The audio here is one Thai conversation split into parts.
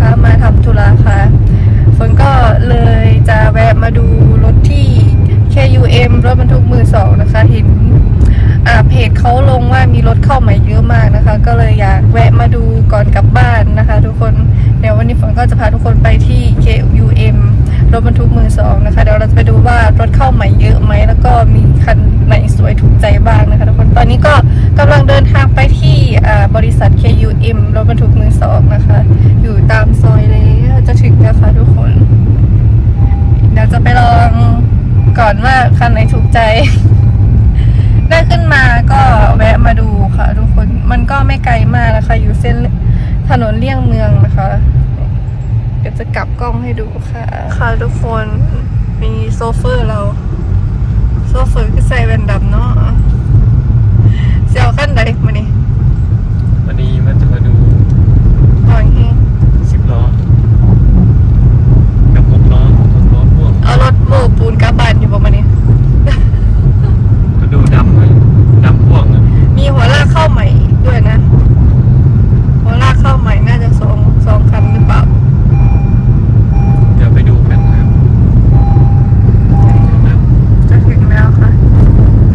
คะ มาทำธุระค่ะฝนก็เลยจะแวะมาดูรถที่ KUM รถบรรทุกมือสองนะคะเห็นเพจเขาลงว่ามีรถเข้าใหม่เยอะมากนะคะ ก็เลยอยากแวะมาดูก่อนกลับบ้านนะคะ ทุกคนเดี๋ยววันนี้ฝนก็จะพาทุกคนไปที่ KUM รถบรรทุกมือสองนะคะเดี๋ยวเราจะไปดูว่ารถเข้าใหม่เยอะไหมแล้วก็มีคันไหนสวยถูกใจบ้างนะคะทุกคนตอนนี้ก็กำลังเดินทางไปที่บริษัท KUM รถบรรทุก สองนะคะ อยู่ตามซอยเลยจะถึงนะคะทุกคน เดี๋ยวจะไปลองก่อนว่าคันไหนถูกใจ ได้ขึ้นมาก็แวะมาดูค่ะ ทุกคนมันก็ไม่ไกลมากนะคะ อยู่เส้นถนนเลี่ยงเมืองนะคะ เดี๋ยวจะกลับกล้องให้ดูค่ะ ค่ะทุกคนมีโซเฟอร์เรา โซเฟอร์ก็ใส่แว่นดำเนาะเสียวขั้นใดมานี่ วันนี้มันจะมาดู อ่อนแห้ง สิบล้อ กับหกล้อหกล้อพ่วง เอารถโม้ปูนกลับบ้านอยู่ประมาณนี้ มาดูดำเลยดำพ่วงอะ มีหัวลากเข้าใหม่ด้วยนะ หัวลากเข้าใหม่น่าจะสองสองคันหรือเปล่า เดี๋ยวไปดูกันนะครับ จะถึงแล้วค่ะ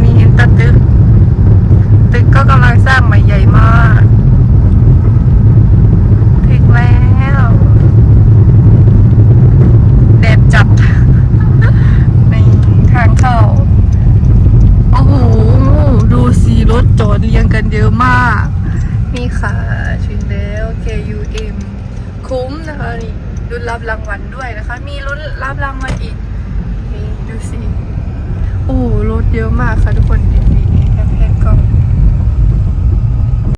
มีเห็นแตัตึก ตึกก็กำลังสร้างใหม่ใหญ่มาก ถึงแล้วแดดจัด ในทางเข้า โอ้โห ดูสีรถจอดเรียง กันเยอะมาก นี่ค่ะถึงแล้ว KUM คุ้มนะคะนี่รุ่นรับรางวัลด้วยนะคะ มีรุ่นรับรางวัลอีกนี่ดูสิโอ้โหรถเยอะมากค่ะทุกคนนี่นี่